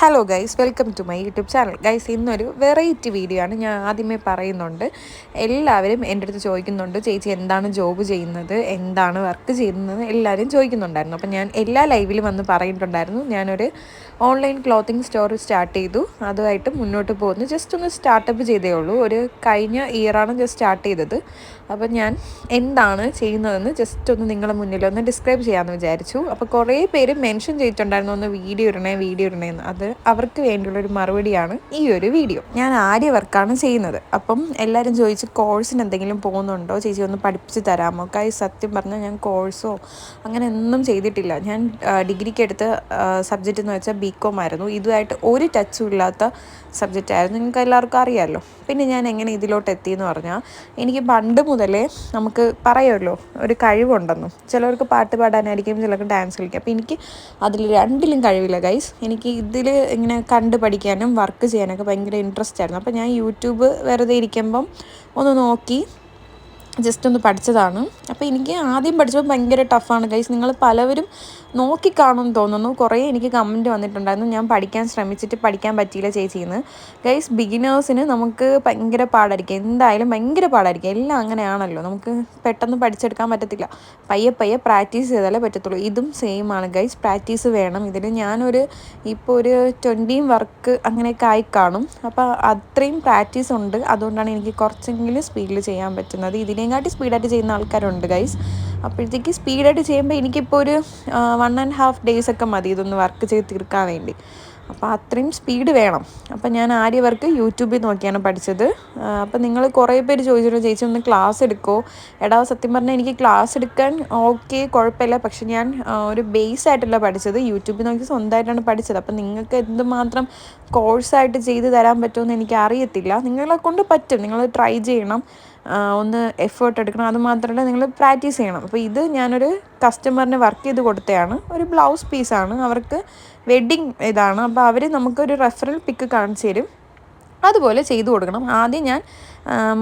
Hello guys welcome to my YouTube channel guys ഇന്നൊരു variety video ആണ് ഞാൻ ആദ്യമേ പറയുന്നുണ്ട്. എല്ലാവരും എന്റെ അടുത്ത് ചോദിക്കുന്നുണ്ട് ചേച്ചി എന്താണ് ജോബ് ചെയ്യുന്നത്? എന്താണ് വർക്ക് ചെയ്യുന്നത്? എല്ലാവരും ചോദിക്കുന്നുണ്ടായിരുന്നു. അപ്പം ഞാൻ എല്ലാ ലൈവിലും വന്ന് പറഞ്ഞിട്ടുണ്ടായിരുന്നു ഞാനൊരു ഓൺലൈൻ ക്ലോത്തിങ് സ്റ്റോർ സ്റ്റാർട്ട് ചെയ്തു. അതുമായിട്ട് മുന്നോട്ട് പോകുന്നു. ജസ്റ്റ് ഒന്ന് സ്റ്റാർട്ടപ്പ് ചെയ്തേ ഉള്ളൂ. ഒരു കഴിഞ്ഞ ഇയറാണ് ജസ്റ്റ് സ്റ്റാർട്ട് ചെയ്തത്. അപ്പം ഞാൻ എന്താണ് ചെയ്യുന്നതെന്ന് ജസ്റ്റ് ഒന്ന് നിങ്ങളുടെ മുന്നിൽ ഒന്ന് ഡിസ്ക്രൈബ് ചെയ്യാമെന്ന് വിചാരിച്ചു. അപ്പോൾ കുറേ പേര് മെൻഷൻ ചെയ്തിട്ടുണ്ടായിരുന്നു. ഒന്ന് വീഡിയോ ഇടണേ വീഡിയോ ഇടണേ എന്ന് അവർക്ക് വേണ്ടിയുള്ളൊരു മറുപടിയാണ് ഈ ഒരു വീഡിയോ. ഞാൻ ആര്യ വർക്കാണ് ചെയ്യുന്നത്. അപ്പം എല്ലാവരും ചോദിച്ച് കോഴ്സിന് എന്തെങ്കിലും പോകുന്നുണ്ടോ? ചേച്ചി ഒന്ന് പഠിപ്പിച്ച് തരാമോ? കൈ സത്യം പറഞ്ഞാൽ ഞാൻ കോഴ്സോ അങ്ങനെ ഒന്നും ചെയ്തിട്ടില്ല. ഞാൻ ഡിഗ്രിക്ക് എടുത്ത സബ്ജക്റ്റ് എന്ന് വെച്ചാൽ ബി കോം ആയിരുന്നു. ഇതുമായിട്ട് ഒരു ടച്ചും ഇല്ലാത്ത സബ്ജക്റ്റ് ആയിരുന്നു. നിങ്ങൾക്ക് എല്ലാവർക്കും അറിയാമല്ലോ പിന്നെ ഞാൻ എങ്ങനെ ഇതിലോട്ട് എത്തിയെന്ന് പറഞ്ഞാൽ എനിക്ക് പണ്ട് മുതലേ നമുക്ക് പറയുമല്ലോ ഒരു കഴിവുണ്ടെന്നും. ചിലവർക്ക് പാട്ട് പാടാനായിരിക്കും ചിലർക്ക് ഡാൻസ് കളിക്കാം. അപ്പോൾ എനിക്ക് അതിൽ രണ്ടിലും കഴിവില്ല ഗൈസ് എനിക്ക് ഇതിൽ ഇങ്ങനെ കണ്ട് പഠിക്കാനും വർക്ക് ചെയ്യാനൊക്കെ ഭയങ്കര ഇൻട്രസ്റ്റ് ആയിരുന്നു. അപ്പോൾ ഞാൻ യൂട്യൂബ് വെറുതെ ഇരിക്കുമ്പം ഒന്ന് നോക്കി. ജസ്റ്റ് ഒന്ന് പഠിച്ചതാണ്. അപ്പോൾ എനിക്ക് ആദ്യം പഠിച്ചപ്പോൾ ഭയങ്കര ടഫാണ് ഗൈസ് നിങ്ങൾ പലവരും നോക്കിക്കാണുമെന്ന് തോന്നുന്നു. കുറേ എനിക്ക് കമന്റ് വന്നിട്ടുണ്ടായിരുന്നു. ഞാൻ പഠിക്കാൻ ശ്രമിച്ചിട്ട് പഠിക്കാൻ പറ്റിയില്ല ചേച്ചിന്ന് ഗൈസ് ബിഗിനേഴ്സിന് നമുക്ക് ഭയങ്കര പാടായിരിക്കും. എന്തായാലും ഭയങ്കര പാടായിരിക്കും. എല്ലാം അങ്ങനെയാണല്ലോ. നമുക്ക് പെട്ടെന്ന് പഠിച്ചെടുക്കാൻ പറ്റത്തില്ല. പയ്യെ പയ്യെ പ്രാക്ടീസ് ചെയ്താലേ പറ്റത്തുള്ളൂ. ഇതും സെയിം ആണ്. ഗൈസ് പ്രാക്ടീസ് വേണം. ഇതിൽ ഞാനൊരു ഇപ്പോൾ ഒരു ട്വന്റിയും വർക്ക് അങ്ങനെയൊക്കെ ആയി കാണും. അപ്പോൾ അത്രയും പ്രാക്ടീസ് ഉണ്ട്. അതുകൊണ്ടാണ് എനിക്ക് കുറച്ചെങ്കിലും സ്പീഡിൽ ചെയ്യാൻ പറ്റുന്നത്. ഇതിനെക്കാട്ടി സ്പീഡായിട്ട് ചെയ്യുന്ന ആൾക്കാരുണ്ട് ഗൈസ് അപ്പോഴത്തേക്ക് സ്പീഡായിട്ട് ചെയ്യുമ്പോൾ എനിക്കിപ്പോൾ ഒരു വൺ ആൻഡ് ഹാഫ് ഡേയ്സ് ഒക്കെ മതി ഇതൊന്ന് വർക്ക് ചെയ്ത് തീർക്കാൻ വേണ്ടി. അപ്പോൾ അത്രയും സ്പീഡ് വേണം. അപ്പോൾ ഞാൻ ആര്യ വർക്ക് യൂട്യൂബിൽ നോക്കിയാണ് പഠിച്ചത്. അപ്പോൾ നിങ്ങൾ കുറേ പേര് ചോദിച്ചിട്ട് ചേച്ചി ഒന്ന് ക്ലാസ് എടുക്കുമോ എടാ സത്യം പറഞ്ഞാൽ എനിക്ക് ക്ലാസ് എടുക്കാൻ ഓക്കെ കുഴപ്പമില്ല പക്ഷെ ഞാൻ ഒരു ബേസ് ആയിട്ടല്ല പഠിച്ചത്. യൂട്യൂബിൽ നോക്കി സ്വന്തമായിട്ടാണ് പഠിച്ചത്. അപ്പോൾ നിങ്ങൾക്ക് എന്തുമാത്രം കോഴ്സായിട്ട് ചെയ്ത് തരാൻ പറ്റുമെന്ന് എനിക്ക് അറിയത്തില്ല. നിങ്ങളെ കൊണ്ട് പറ്റും. നിങ്ങൾ ട്രൈ ചെയ്യണം. ഒന്ന് എഫേർട്ട് എടുക്കണം. അത് മാത്രമല്ല നിങ്ങൾ പ്രാക്ടീസ് ചെയ്യണം. അപ്പോൾ ഇത് ഞാനൊരു കസ്റ്റമറിന് വർക്ക് ചെയ്ത് കൊടുത്തതാണ് ഒരു ബ്ലൗസ് പീസാണ് അവർക്ക് വെഡ്ഡിങ് ഇതാണ്. അപ്പോൾ അവർ നമുക്കൊരു റെഫറൽ പിക്ക് കാണിച്ചു തരും. അതുപോലെ ചെയ്തു കൊടുക്കണം. ആദ്യം ഞാൻ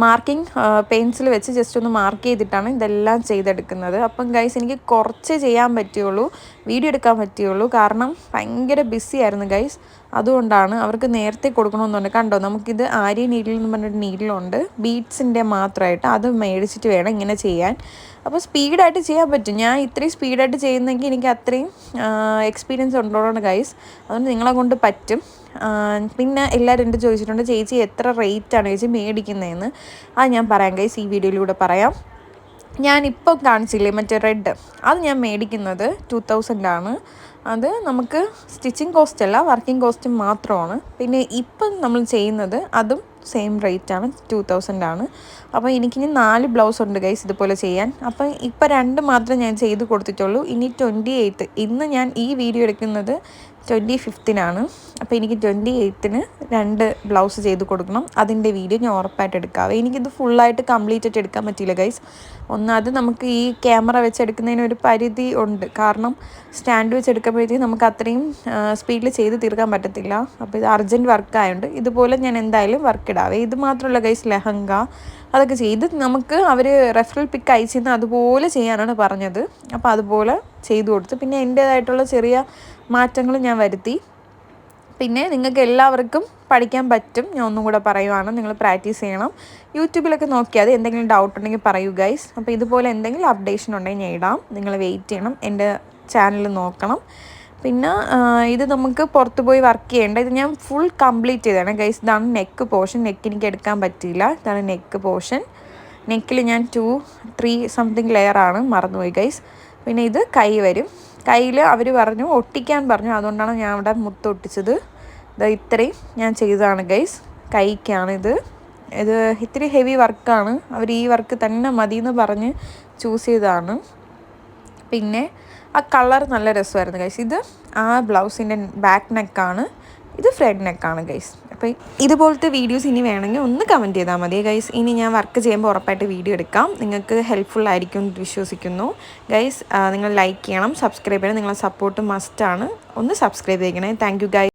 മാർക്കിംഗ് പെൻസിൽ വെച്ച് ജസ്റ്റ് ഒന്ന് മാർക്ക് ചെയ്തിട്ടാണ് ഇതെല്ലാം ചെയ്തെടുക്കുന്നത്. അപ്പം ഗൈസ് എനിക്ക് കുറച്ച് ചെയ്യാൻ പറ്റുള്ളൂ. വീഡിയോ എടുക്കാൻ പറ്റുള്ളൂ. കാരണം ഭയങ്കര ബിസി ആയിരുന്നു ഗൈസ് അതുകൊണ്ടാണ് അവർക്ക് നേരത്തെ കൊടുക്കണമെന്നുണ്ട് കണ്ടോ നമുക്കിത് ആര്യ നീഡിൽ എന്ന് പറഞ്ഞൊരു നീഡിലുണ്ട് ബീഡ്സിന്റെ മാത്രമായിട്ട് അത് മേടിച്ചിട്ട് വേണം ഇങ്ങനെ ചെയ്യാൻ. അപ്പോൾ സ്പീഡായിട്ട് ചെയ്യാൻ പറ്റും. ഞാൻ ഇത്രയും സ്പീഡായിട്ട് ചെയ്യുന്നെങ്കിൽ എനിക്ക് അത്രയും എക്സ്പീരിയൻസ് ഉണ്ടോണ്ട് ഗൈസ് അതുകൊണ്ട് നിങ്ങളെ കൊണ്ട് പറ്റും. പിന്നെ എല്ലാവരും എന്റെ ചോദിച്ചിട്ടുണ്ട് ചേച്ചി എത്ര റേറ്റാണ് ചേച്ചി മേടിക്കുന്നതെന്ന്? അത് ഞാൻ പറയാം ഗൈസ് ഈ വീഡിയോയിലൂടെ പറയാം. ഞാനിപ്പം കാണിച്ചില്ലേ മറ്റേ റെഡ് അത് ഞാൻ മേടിക്കുന്നത് ടു തൗസൻഡാണ് അത് നമുക്ക് സ്റ്റിച്ചിങ് കോസ്റ്റ് അല്ല വർക്കിംഗ് കോസ്റ്റ് മാത്രമാണ്. പിന്നെ ഇപ്പം നമ്മൾ ചെയ്യുന്നത് അതും സെയിം റേറ്റ് ആണ് ടു തൗസൻഡ് ആണ്. അപ്പോൾ എനിക്കിനി നാല് ബ്ലൗസ് ഉണ്ട് ഗൈസ് ഇതുപോലെ ചെയ്യാൻ. അപ്പം ഇപ്പം രണ്ട് മാത്രമേ ഞാൻ ചെയ്ത് കൊടുത്തിട്ടുള്ളൂ. ഇനി ട്വന്റി എയ്ത്ത് ഇന്ന് ഞാൻ ഈ വീഡിയോ എടുക്കുന്നത് ട്വന്റി ഫിഫ്തിനാണ് അപ്പോൾ എനിക്ക് ട്വന്റി എയ്ത്തിന് രണ്ട് ബ്ലൗസ് ചെയ്ത് കൊടുക്കണം. അതിന്റെ വീഡിയോ ഞാൻ ഉറപ്പായിട്ട് എടുക്കാം. എനിക്കിത് ഫുള്ളായിട്ട് കംപ്ലീറ്റ് ആയിട്ട് എടുക്കാൻ പറ്റിയില്ല ഗൈസ് ഒന്നാമത് നമുക്ക് ഈ ക്യാമറ വെച്ച് എടുക്കുന്നതിന് ഒരു പരിധി ഉണ്ട്. കാരണം സ്റ്റാൻഡ് വെച്ച് എടുക്കുമ്പോഴത്തേക്കും നമുക്ക് അത്രയും സ്പീഡിൽ ചെയ്ത് തീർക്കാൻ പറ്റത്തില്ല. അപ്പോൾ ഇത് അർജന്റ് വർക്ക് ആയതുകൊണ്ട് ഇതുപോലെ ഞാൻ എന്തായാലും വർക്ക് ഇടാവേ ഇത് മാത്രമല്ല ഗൈസ് ലെഹങ്ക. അതൊക്കെ ചെയ്ത് നമുക്ക് അവർ റെഫറൽ പിക്ക് അയച്ചിരുന്ന അതുപോലെ ചെയ്യാനാണ് പറഞ്ഞത്. അപ്പോൾ അതുപോലെ ചെയ്തു കൊടുത്തു. പിന്നെ എന്റേതായിട്ടുള്ള ചെറിയ മാറ്റങ്ങൾ ഞാൻ വരുത്തി. പിന്നെ നിങ്ങൾക്ക് എല്ലാവർക്കും പഠിക്കാൻ പറ്റും. ഞാൻ ഒന്നും കൂടെ പറയുവാണ്. നിങ്ങൾ പ്രാക്ടീസ് ചെയ്യണം. യൂട്യൂബിലൊക്കെ നോക്കിയാൽ എന്തെങ്കിലും ഡൗട്ട് ഉണ്ടെങ്കിൽ പറയൂ ഗൈസ് അപ്പോൾ ഇതുപോലെ എന്തെങ്കിലും അപ്ഡേഷൻ ഉണ്ടെങ്കിൽ ഞാൻ ഇടാം. നിങ്ങൾ വെയിറ്റ് ചെയ്യണം. എന്റെ ചാനൽ നോക്കണം. പിന്നെ ഇത് നമുക്ക് പുറത്ത് പോയി വർക്ക് ചെയ്യേണ്ട. ഇത് ഞാൻ ഫുൾ കംപ്ലീറ്റ് ചെയ്തതാണ് ഗൈസ് ഇതാണ് നെക്ക് പോർഷൻ നെക്ക് എനിക്ക് എടുക്കാൻ പറ്റിയില്ല. ഇതാണ് നെക്ക് പോർഷൻ നെക്കിൽ ഞാൻ ടു ത്രീ സംതിങ് ലെയറാണ് മറന്നുപോയി ഗൈസ് പിന്നെ ഇത് കൈ വരും. കയ്യിൽ അവർ പറഞ്ഞു ഒട്ടിക്കാൻ പറഞ്ഞു. അതുകൊണ്ടാണ് ഞാൻ അവിടെ മുത്ത് ഒട്ടിച്ചത്. ഇത് ഇത്രയും ഞാൻ ചെയ്തതാണ് ഗൈസ്. കൈക്കാണ് ഇത്. ഇത് ഇത്തിരി ഹെവി വർക്കാണ്. അവർ ഈ വർക്ക് തന്നെ മതി എന്ന് പറഞ്ഞ് ചൂസ് ചെയ്തതാണ്. പിന്നെ ആ കളർ നല്ല രസമായിരുന്നു ഗൈസ്. ഇത് ആ ബ്ലൗസിന്റെ ബാക്ക് നെക്കാണ്. ഇത് ഫ്രണ്ട് നെക്കാണ് ഗൈസ്. അപ്പോൾ ഇതുപോലത്തെ വീഡിയോസ് ഇനി വേണമെങ്കിൽ ഒന്ന് കമന്റ് ചെയ്താൽ മതി. ഗൈസ് ഇനി ഞാൻ വർക്ക് ചെയ്യുമ്പോൾ ഉറപ്പായിട്ട് വീഡിയോ എടുക്കാം. നിങ്ങൾക്ക് ഹെൽപ്ഫുൾ ആയിരിക്കും എന്ന് വിശ്വസിക്കുന്നു. ഗൈസ് നിങ്ങൾ ലൈക്ക് ചെയ്യണം സബ്സ്ക്രൈബ് ചെയ്യണം. നിങ്ങളുടെ സപ്പോർട്ട് മസ്റ്റാണ് ഒന്ന് സബ്സ്ക്രൈബ് ചെയ്യണേ താങ്ക് യു ഗൈസ്